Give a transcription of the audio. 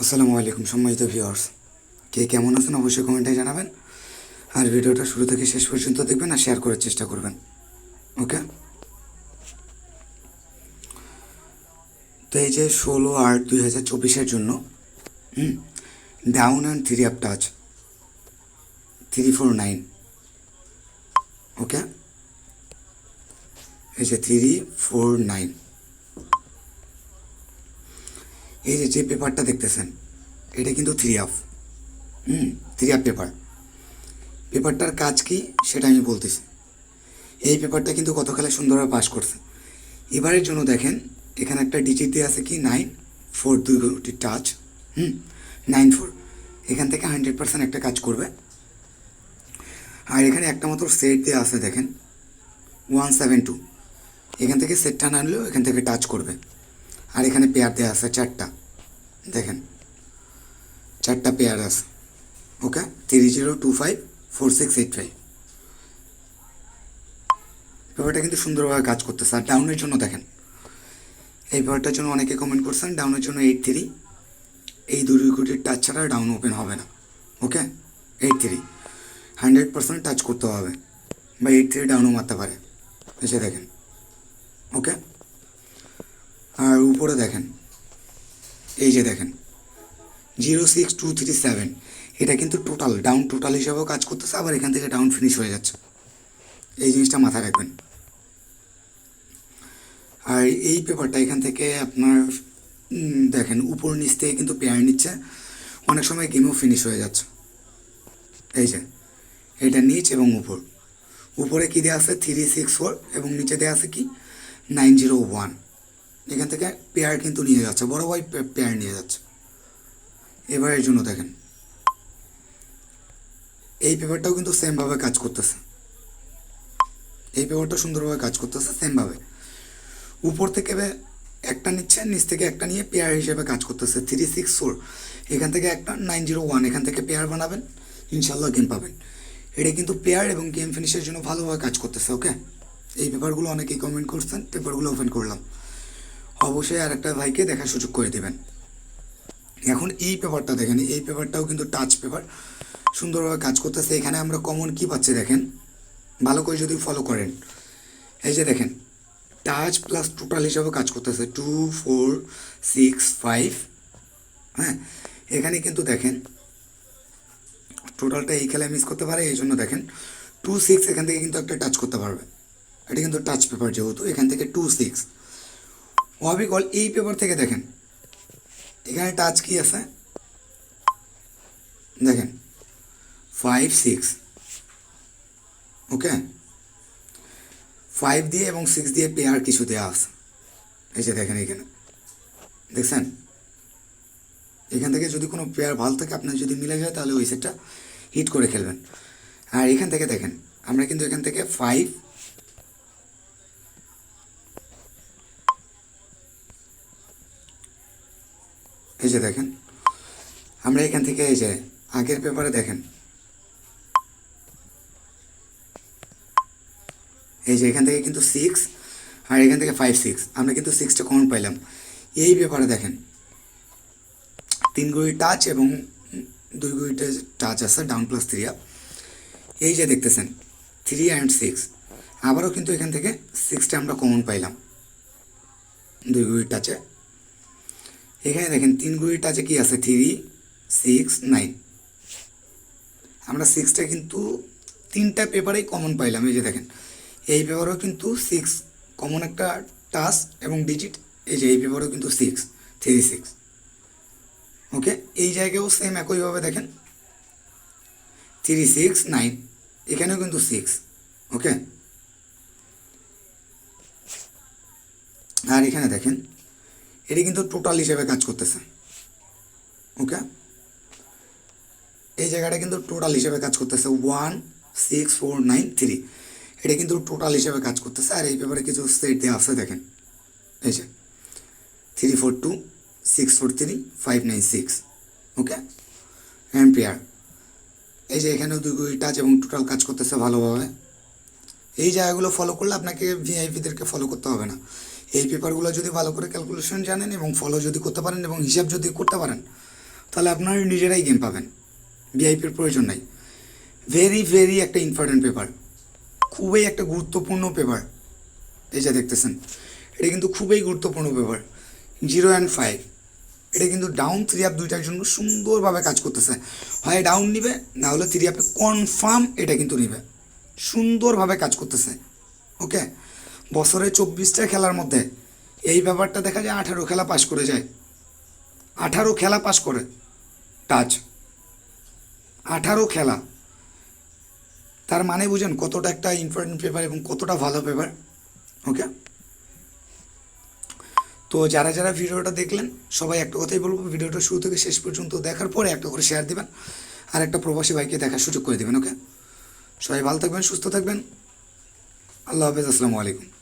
আসসালামু আলাইকুম সম্মানিত ভিউয়ার্স। কে কেমন আছেন অবশ্যই কমেন্টে জানাবেন। আর ভিডিওটা শুরু থেকে শেষ পর্যন্ত দেখবেন আর শেয়ার করার চেষ্টা করবেন। ওকে? তো এই যে ষোলো আট দুই হাজার চব্বিশের জন্য, হুম down and three up touch three four nine okay? এই যে থ্রি ফোর নাইন এই যে যে পেপারটা দেখতেছেন, এটা কিন্তু three up hmm three up paper পেপারটার কাজ কি, সেটা আমি বলতেছি। এই পেপারটা কিন্তু গতকালে সুন্দরভাবে পাস করছে। এবারের জন্য দেখেন, এখানে একটা ডিজিট দিয়ে আছে কি নাইন ফোর দুই কোটি টাচ হুম নাইন ফোর এখান থেকে হান্ড্রেড পার্সেন্ট একটা কাজ করবে। আর এখানে একটা মাত্র সেট দিয়ে আছে, দেখেন ওয়ান সেভেন টু এখান থেকে সেটটা না আনলেও এখান থেকে টাচ করবে। আর এখানে পেয়ার দেওয়া আছে চারটা। দেখেন, চারটা পেয়ার আছে okay three zero two five four six eight five পেপারটা কিন্তু সুন্দরভাবে কাজ করতেছে। আর ডাউনের জন্য দেখেন, এই পেপারটার জন্য অনেকে কমেন্ট করছেন ডাউনের জন্য এইট থ্রি এই দুই কোটির টাচ ছাড়া ডাউন ওপেন হবে না okay eight three hundred percent touch করতে হবে, বা এইট থ্রি ডাউনও মারতে পারে। এসে দেখেন ওকে আর উপরে দেখেন এই যে দেখেন zero six two three seven এটা কিন্তু টোটাল ডাউন টোটাল হিসাবেও কাজ করতেছে, আবার এখান থেকে ডাউন ফিনিশ হয়ে যাচ্ছে। এই জিনিসটা মাথায় রাখবেন। আর এই পেপারটা এখান থেকে আপনার দেখেন, উপর নিচ থেকে কিন্তু পেয়ার নিচ্ছে, অনেক সময় গেমও ফিনিশ হয়ে যাচ্ছে। এই যে, এটা নিচ এবং উপর। উপরে কী দেওয়া আছে? থ্রি সিক্স ফোর এবং নিচে দেওয়া আছে কি? নাইন জিরো ওয়ান এখান থেকে পেয়ার কিন্তু নিয়ে যাচ্ছে, বড় ভাই পেয়ার নিয়ে যাচ্ছে। এবারের জন্য দেখেন, এই পেপারটাও কিন্তু সেমভাবে কাজ করতেছে। এই পেপারটা সুন্দরভাবে কাজ করতেছে সেমভাবে উপর থেকে একটা নিচ্ছে, নিচ থেকে একটা নিয়ে পেয়ার হিসেবে কাজ করতেছে থ্রি সিক্স ফোর এখান থেকে একটা নাইন জিরো ওয়ান এখান থেকে পেয়ার বানাবেন ইনশাল্লাহ গেম পাবেন। এটা কিন্তু পেয়ার এবং গেম ফিনিশের জন্য ভালোভাবে কাজ করতেছে ওকে এই পেপারগুলো অনেকেই কমেন্ট করছেন, পেপারগুলো ওপেন করলাম। অবশ্যই আর একটা ভাইকে দেখার সুযোগ করে দেবেন। এখন এই পেপারটা দেখেন, এই পেপারটাও কিন্তু টাচ পেপার সুন্দরভাবে কাজ করতেছে। এখানে আমরা কমন কি পাচ্ছি, দেখেন। ভালো করে যদি ফলো করেন। এই যে দেখেন টাচ প্লাস টোটাল হিসাবে কাজ করতেছে। টু ফোর সিক্স ফাইভ হ্যাঁ এখানে কিন্তু দেখেন টোটালটা এই খেলায় মিস করতে পারে এই জন্য দেখেন টু সিক্স এখান থেকে কিন্তু একটা টাচ করতে পারবে। এটা কিন্তু টাচ পেপার যেহেতু, এখান থেকে টু সিক্স ওয়াবিকল এই পেপার থেকে দেখেন। এখানে টাচ কি আছে? দেখেন। ফাইভ সিক্স ওকে ফাইভ দিয়ে এবং সিক্স দিয়ে পেয়ার কিছু দেওয়া আছে। এই যে দেখেন এখানে। দেখছেন? এখান থেকে যদি কোনো পেয়ার ভালো থাকে, আপনার যদি মিলে যায়, তাহলে ওই সেটটা হিট করে খেলবেন। আর এখান থেকে দেখেন, আমরা কিন্তু এখান থেকে ফাইভ এই যে দেখেন, আমরা এখান থেকে এই যে আগের পেপারে দেখেন। এই যে এখান থেকে কিন্তু সিক্স আর এখান থেকে ফাইভ সিক্স আমরা কিন্তু সিক্সটা কমন পাইলাম। এই পেপারে দেখেন, তিন গুড়ি টাচ এবং দুই গুড়িটা টাচ আছে ডাউন প্লাস থ্রি আপ এই যে দেখতেছেন থ্রি অ্যান্ড সিক্স আবারও কিন্তু এখান থেকে সিক্সটা আমরা কমন পাইলাম, দুই গুড়ি টাচে এখানে দেখেন তিন গুড়ি টাচে কি আছে? থ্রি সিক্স নাইন আমরা সিক্সটা কিন্তু তিনটা পেপারেই কমন পাইলাম, এই যে দেখেন। এই পেপারেও কিন্তু সিক্স কমন একটা টাচ এবং ডিজিট এই যে এই পেপারেও কিন্তু সিক্স থ্রি সিক্স ওকে এই জায়গায়ও সেম একইভাবে দেখেন। থ্রি সিক্স নাইন এখানেও কিন্তু সিক্স ওকে আর এখানে দেখেন এটি কিন্তু টোটাল হিসেবে কাজ করতেছে। ওকে এই জায়গাটা কিন্তু টোটাল হিসেবে কাজ করতেছে one six four nine three এটা কিন্তু টোটাল হিসেবে কাজ করতেছে। আর এই পেপারে কিছু সেট দেওয়া আছে, দেখেন। এই যে three four two six four three five nine six okay ampere এই যে এখানেও দুই গুড়ি টাচ এবং টোটাল কাজ করতেছে ভালোভাবে। এই জায়গাগুলো ফলো করলে আপনাকে ভিআইপিদেরকে ফলো করতে হবে না। এই পেপারগুলো যদি ভালো করে ক্যালকুলেশন জানেন এবং ফলো যদি করতে পারেন এবং হিসাব যদি করতে পারেন, তাহলে আপনারা নিজেরাই গেম পাবেন। ভিআইপির প্রয়োজন নাই। ভেরি ভেরি একটা ইম্পর্ট্যান্ট পেপার খুবই একটা গুরুত্বপূর্ণ পেপার এই যা দেখতেছেন, এটা কিন্তু খুবই গুরুত্বপূর্ণ পেপার জিরো অ্যান্ড ফাইভ এটা কিন্তু ডাউন থ্রি আপ দুইটার জন্য সুন্দরভাবে কাজ করতেছে। হয় ডাউন নিবে, না হলে থ্রি আপে কনফার্ম এটা কিন্তু নিবে। সুন্দরভাবে কাজ করতেছে। ওকে বছরে চব্বিশটা খেলার মধ্যে এই ব্যাপারটা দেখা যায় আঠারো খেলা পাস করে যায়। আঠারো খেলা পাস করে। টাচ। আঠারো খেলা। তার মানে বুঝেন কতটা একটা ইম্পর্টেন্ট পেপার এবং কতটা ভালো পেপার ওকে তো যারা যারা ভিডিওটা দেখলেন, সবাই একটা কথাই বলব, ভিডিওটা শুরু থেকে শেষ পর্যন্ত দেখার পরে একটা করে শেয়ার দিবেন। আর একটা প্রবাসী ভাইকে দেখার সুযোগ করে দেবেন ওকে সবাই ভালো থাকবেন, সুস্থ থাকবেন। আল্লাহ হাফেজ, আসসালামু আলাইকুম।